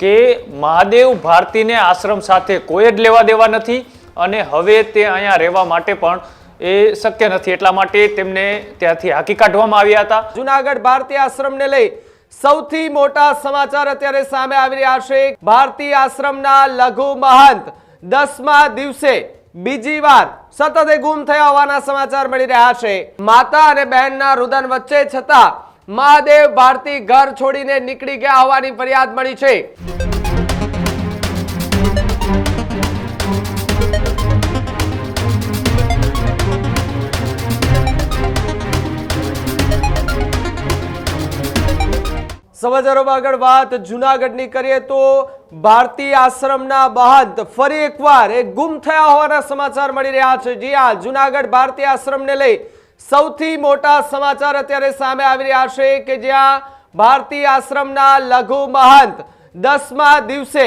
કે મહાદેવ ભારતીને આશ્રમ સાથે કોઈ જ લેવા દેવા નથી અને હવે તે અહીંયા રહેવા માટે પણ એ શક્ય નથી. એટલા માટે તેમને ત્યાંથી હાકી કાઢવામાં આવ્યા હતા. જુનાગઢ ભારતીય આશ્રમને લઈ સૌથી મોટા સમાચાર અત્યારે સામે આવી રહ્યા છે. ભારતીય આશ્રમના લઘુ મહંત દસમા દિવસે બીજી વાર સતત ગુમ થયા હોવાના સમાચાર મળી રહ્યા છે. માતા અને બહેનના રુદન વચ્ચે છતાં મહાદેવ ભારતી ઘર છોડીને નીકળી ગયા હોવાની ફરિયાદ મળી છે. સમાચારોમાં આગળ વાત જુનાગઢની કરીએ તો ભારતીય આશ્રમના મહંત ફરી એકવાર એ ગુમ થયા હોવાના સમાચાર મળી રહ્યા છે. જી જુનાગઢ ભારતીય આશ્રમને લઈ સૌથી મોટા સમાચાર અત્યારે સામે આવી રહ્યા છે કે જ્યાં ભારતીય આશ્રમના લઘુ મહંત દસમા દિવસે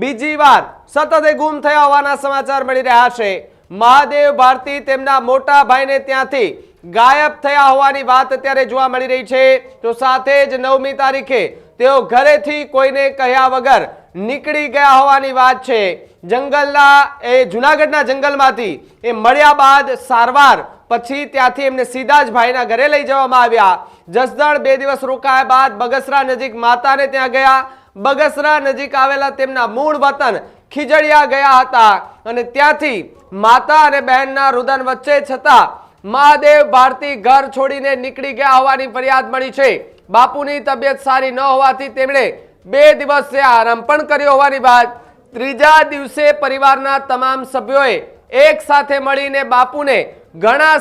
બીજી વાર સતત ગુમ થયા હોવાના સમાચાર મળી રહ્યા છે. મહાદેવ ભારતી તેમના મોટા ભાઈને ત્યાંથી ગાયબ થયા હોવાની વાત અત્યારે જોવા મળી રહી છે. તો સાથે જ નવમી તારીખે તેઓ ઘરેથી કોઈને કહ્યા વગર નીકળી ગયા હોવાની વાત છે. જંગલના એ જુનાગઢના જંગલમાંથી એ મળ્યા બાદ સારવાર પછી ત્યાંથી એમને સીધા જ ભાઈના ઘરે લઈ જવામાં આવ્યા. જસદણ બે દિવસ રોકાયા બાદ બગસરા નજીક માતાને ત્યાં ગયા. બગસરા નજીક આવેલા તેમના મૂળ વતન ખીજડીયા ગયા હતા અને ત્યાંથી માતા અને બહેનના રુદન વચ્ચે છતાં મહાદેવ ભારતી ઘર છોડીને નીકળી ગયા હોવાની ફરિયાદ મળી છે. બાપુની તબિયત સારી ન હોવાથી તેમણે બે દિવસે આરામ પણ કર્યો હોવાની વાત. ત્રીજા દિવસે પરિવારના તમામ સભ્યોએ એક સાથે મળીને બાપુને ઘણા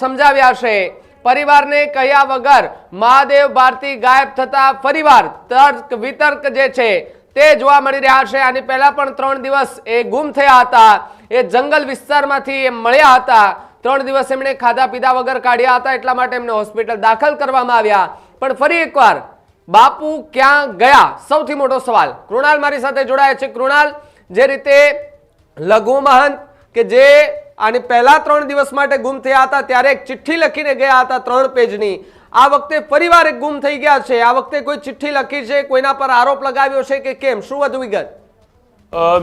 સમજાવ્યા છે. પરિવારને કહ્યા વગર મહાદેવ ભારતી ગાયબ થતા ફરીવાર તર્ક વિતર્ક જે છે તે જોવા મળી રહ્યા છે. આની પહેલા પણ ત્રણ દિવસ એ ગુમ થયા હતા. એ જંગલ વિસ્તારમાંથી એ મળ્યા હતા. ત્રણ દિવસ એમણે ખાધા પીધા વગર કાઢ્યા હતા, એટલા માટે એમને હોસ્પિટલ દાખલ કરવામાં આવ્યા. પણ ફરી એકવાર બાપુ ક્યાં ગયા? સૌથી મોટો સવાલ. કૃણાલ મારી સાથે જોડાયા છે. કૃણાલ, જે રીતે લઘુ મહંત કે જે આની પહેલા ત્રણ દિવસ માટે ગુમ થયા હતા, ત્યારે એક ચિઠ્ઠી લખીને ગયા હતા ત્રણ પેજની. આ વખતે ફરીવાર એક ગુમ થઈ ગયા છે. આ વખતે કોઈ ચિઠ્ઠી લખી છે, કોઈના પર આરોપ લગાવ્યો છે કે કેમ? શું વધુ વિગત?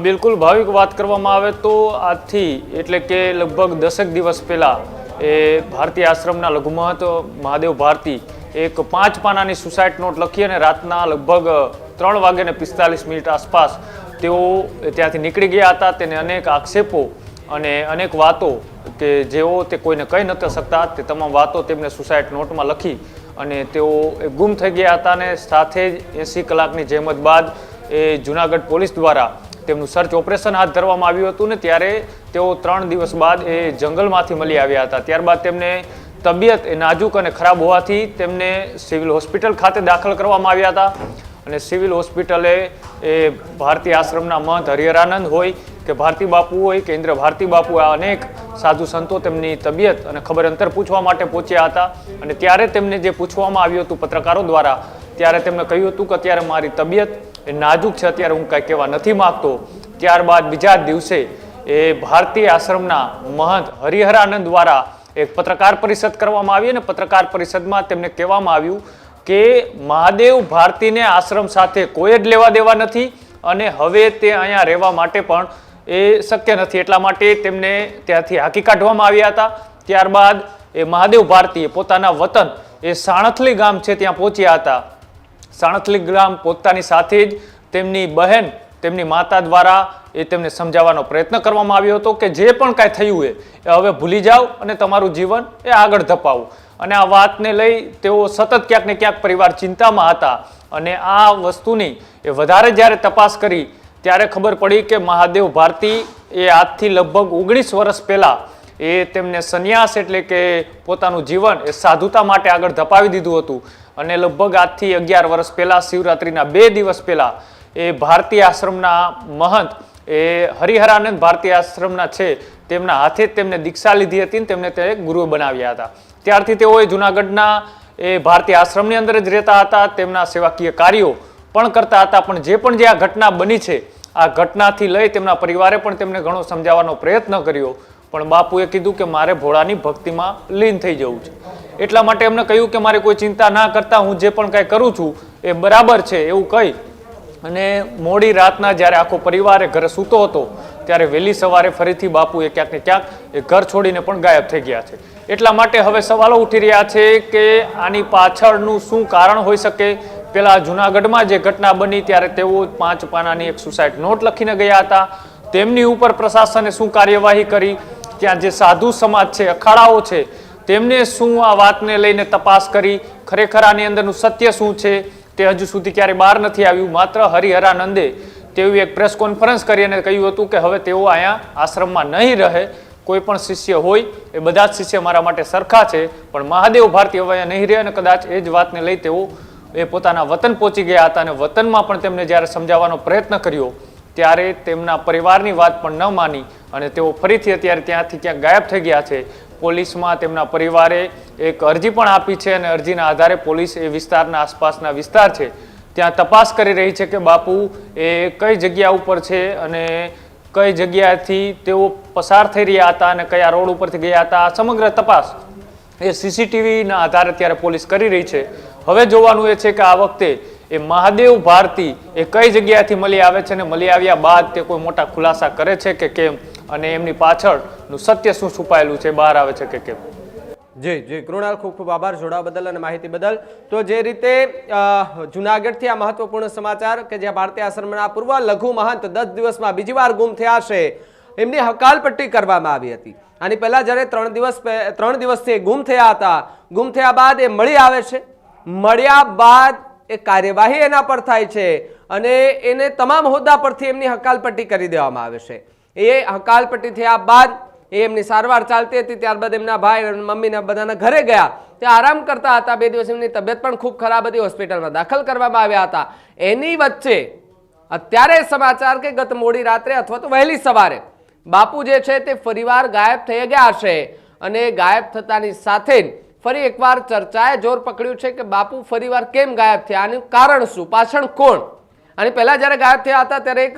બિલકુલ ભાવિક વાત કરવામાં આવે તો આજથી એટલે કે લગભગ દસેક દિવસ પહેલાં એ ભારતીય આશ્રમના લઘુમહત મહાદેવ ભારતી એક પાંચ પાનાની સુસાઇડ નોટ લખી અને રાતના લગભગ ત્રણ વાગ્યાને પિસ્તાલીસ મિનિટ આસપાસ તેઓ ત્યાંથી નીકળી ગયા હતા. તેને અનેક આક્ષેપો અને અનેક વાતો કે જેઓ તે કોઈને કહી નહોતા શકતા, તે તમામ વાતો તેમને સુસાઇડ નોટમાં લખી અને તેઓ ગુમ થઈ ગયા હતા અને સાથે જ એંસી કલાકની જહેમત બાદ એ જુનાગઢ પોલીસ દ્વારા તેમનું સર્ચ ઓપરેશન હાથ ધરવામાં આવ્યું હતું ને ત્યારે તેઓ ત્રણ દિવસ બાદ એ જંગલમાંથી મળી આવ્યા હતા. ત્યારબાદ તેમને તબિયત એ નાજુક અને ખરાબ હોવાથી તેમને સિવિલ હોસ્પિટલ ખાતે દાખલ કરવામાં આવ્યા હતા અને સિવિલ હોસ્પિટલે એ ભારતીય આશ્રમના મહંત હરિહરાનંદ હોય કે ભારતી બાપુ હોય કે ઇન્દ્ર ભારતી બાપુ આ અનેક સાધુ સંતો તેમની તબિયત અને ખબર અંતર પૂછવા માટે પહોંચ્યા હતા. અને ત્યારે તેમને જે પૂછવામાં આવ્યું હતું પત્રકારો દ્વારા, ત્યારે તેમણે કહ્યું હતું કે અત્યારે મારી તબિયત એ નાજુક છે, અત્યારે હું કાંઈ કહેવા નથી માગતો. ત્યારબાદ બીજા દિવસે એ ભારતીય આશ્રમના મહંત હરિહરાનંદ દ્વારા એક પત્રકાર પરિષદ કરવામાં આવી અને પત્રકાર પરિષદમાં તેમને કહેવામાં આવ્યું કે મહાદેવ ભારતીને આશ્રમ સાથે કોઈ જ લેવા દેવા નથી અને હવે તે અહીંયા રહેવા માટે પણ એ શક્ય નથી. એટલા માટે તેમને ત્યાંથી હાકી કાઢવામાં આવ્યા હતા. ત્યારબાદ એ મહાદેવ ભારતીએ પોતાના વતન એ સાણથલી ગામ છે ત્યાં પહોંચ્યા હતા. સાણથલી ગામ પોતાની સાથે જ તેમની બહેન, તેમની માતા દ્વારા એ તેમને સમજાવવાનો પ્રયત્ન કરવામાં આવ્યો હતો કે જે પણ કાંઈ થયું એ હવે ભૂલી જાઓ અને તમારું જીવન એ આગળ ધપાવો. અને આ વાતને લઈ તેઓ સતત ક્યાંક ને ક્યાંક પરિવાર ચિંતામાં હતા. અને આ વસ્તુની એ વધારે જ્યારે તપાસ કરી ત્યારે ખબર પડી કે મહાદેવ ભારતી એ આજથી લગભગ ઓગણીસ વર્ષ પહેલાં એ તેમને સંન્યાસ એટલે કે પોતાનું જીવન એ સાધુતા માટે આગળ ધપાવી દીધું હતું. અને લગભગ આજથી અગિયાર વર્ષ પહેલાં, શિવરાત્રિના બે દિવસ પહેલાં એ ભારતીય આશ્રમના મહંત એ હરિહરાનંદ ભારતીય આશ્રમના છે, તેમના હાથે જ તેમને દીક્ષા લીધી હતી તેમને તે ગુરુ બનાવ્યા હતા. ત્યારથી તેઓએ જુનાગઢના એ ભારતીય આશ્રમની અંદર જ રહેતા હતા, તેમના સેવાકીય કાર્યો પણ કરતા હતા, પણ જે પણ જે આ ઘટના બની છે આ ઘટનાથી લઈ તેમના પરિવારે પણ તેમને ઘણો સમજાવવાનો પ્રયત્ન કર્યો. પણ બાપુએ કીધું કે મારે ભોળાની ભક્તિમાં લીન થઈ જવું છે. એટલા માટે એમને કહ્યું કે મારે કોઈ ચિંતા ના કરતા હું જે પણ કાંઈ કરું છું એ બરાબર છે, એવું કહી. અને મોડી રાતના જ્યારે આખો પરિવારે ઘરે સૂતો હતો, ત્યારે વહેલી સવારે ફરીથી બાપુ એ ક્યાંક ને ક્યાંક એ ઘર છોડીને પણ ગાયબ થઈ ગયા છે. એટલા માટે હવે સવાલો ઉઠી રહ્યા છે કે આની પાછળનું શું કારણ હોઈ શકે? પેલા જુનાગઢમાં જે ઘટના બની ત્યારે તેઓ પાંચ પાનાની એક સુસાઇડ નોટ લખીને ગયા હતા. તેમની ઉપર પ્રશાસને શું કાર્યવાહી કરી? ત્યાં જે સાધુ સમાજ છે, અખાડાઓ છે, તેમને શું આ વાતને લઈને તપાસ કરી? ખરેખર આની અંદરનું સત્ય શું છે? તે હજુ સુધી ક્યારે બહાર નથી આવ્યું. માત્ર હરિહરાનંદે તેવી એક પ્રેસ કોન્ફરન્સ કરી અને કહ્યું હતું કે હવે તેઓ અહીંયા આશ્રમમાં નહીં રહે. કોઈ પણ શિષ્ય હોય એ બધા જ શિષ્ય મારા માટે સરખા છે, પણ મહાદેવ ભારતી હવે નહીં રહે અને કદાચ એ જ વાતને લઈ તેઓ એ પોતાના વતન પહોંચી ગયા હતા અને વતનમાં પણ તેમને જ્યારે સમજાવવાનો પ્રયત્ન કર્યો, ત્યારે તેમના પરિવારની વાત પણ ન માની અને તેઓ ફરીથી અત્યારે ત્યાંથી ક્યાંક ગાયબ થઈ ગયા છે. પોલીસમાં તેમના પરિવારે એક અરજી પણ આપી છે અને અરજીના આધારે પોલીસ એ વિસ્તારના આસપાસના વિસ્તાર છે. ત્યાં તપાસ કરી રહી છે કે બાપુ એ કઈ જગ્યા ઉપર છે અને કઈ જગ્યાથી તેઓ પસાર થઈ રહ્યા હતા અને કયા રોડ ઉપરથી ગયા હતા. સમગ્ર તપાસ એ સીસીટીવીના આધારે અત્યારે પોલીસ કરી રહી છે. હવે જોવાનું એ છે કે આ વખતે એ મહાદેવ ભારતી એ કઈ જગ્યાએથી મળી આવે છે અને મળી આવ્યા બાદ તે કોઈ મોટા ખુલાસા કરે છે કે કેમ? અને એમની પાછળનું સત્ય શું છુપાયેલું છે? બહાર આવે છે કે કેમ? જી જી. કૃણાલ, ખૂબ ખૂબ આભાર જોડાવા બદલ અને માહિતી બદલ. તો જે રીતે જુનાગઢથી આ મહત્વપૂર્ણ સમાચાર કે જ્યાં ભારતીય આશ્રમના પૂર્વ લઘુ મહંત દસ દિવસમાં બીજી વાર ગુમ થયા છે, એમની હકાલપટ્ટી કરવામાં આવી હતી. આની પહેલાં જ્યારે ત્રણ દિવસ ત્રણ દિવસથી ગુમ થયા હતા, ગુમ થયા બાદ એ મળી આવે છે? મળ્યા બાદ એ કાર્યવાહી એના પર થાય છે અને એને તમામ હોદ્દા પરથી એમની હકાલપટ્ટી કરી દેવામાં આવે છે. એ હકાલપટ્ટી થયા બાદ એ એમની સારવાર ચાલતી હતી, ત્યારબાદ એમના ભાઈ મમ્મીના બધાના ઘરે ગયા. ત્યાં આરામ કરતા હતા, બે દિવસ એમની તબિયત પણ ખૂબ ખરાબ હતી, હોસ્પિટલમાં દાખલ કરવામાં આવ્યા હતા. એની વચ્ચે અત્યારે સમાચાર કે ગત મોડી રાત્રે અથવા તો વહેલી સવારે બાપુ જે છે તે ફરીવાર ગાયબ થઈ ગયા છે અને ગાયબ થતાની સાથે જ ફરી એકવાર ચર્ચાએ જોર પકડ્યું છે કે બાપુ ફરીવાર કેમ ગાયબ થયા? આનું કારણ શું? પાછળ કોણ? અને પહેલાં જ્યારે ગાયબ થયા હતા, ત્યારે એક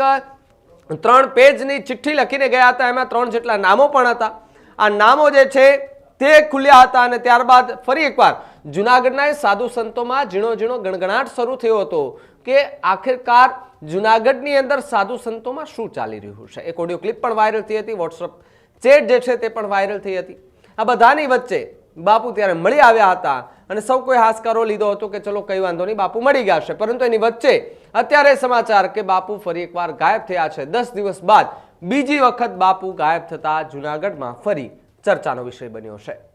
ત્રણ પેજની ચિઠ્ઠી લખીને ગયા હતા. એમાં ત્રણ જેટલા નામો પણ હતા. આ નામો જે છે, તે ખુલ્યા હતા અને ત્યારબાદ ફરી એકવાર જુનાગઢના સાધુ સંતોમાં ઝીણો ઝીણો ગણગણાટ શરૂ થયો હતો કે આખિરકાર જુનાગઢની અંદર સાધુ સંતોમાં શું ચાલી રહ્યું છે? એક ઓડિયો ક્લિપ પણ વાયરલ થઈ હતી, વોટ્સઅપ ચેટ જે છે તે પણ વાયરલ થઈ હતી. આ બધાની વચ્ચે બાપુ ત્યારે મળી આવ્યા હતા અને સૌ કોઈ હાસકારો લીધો હતો કે ચલો કઈ વાંધો નહીં, બાપુ મળી ગયા છે. પરંતુ એની વચ્ચે અત્યારે સમાચાર કે બાપુ ફરી એકવાર ગાયબ થયા છે. દસ દિવસ બાદ બીજી વખત બાપુ ગાયબ થતા જુનાગઢમાં ફરી ચર્ચાનો વિષય બન્યો છે.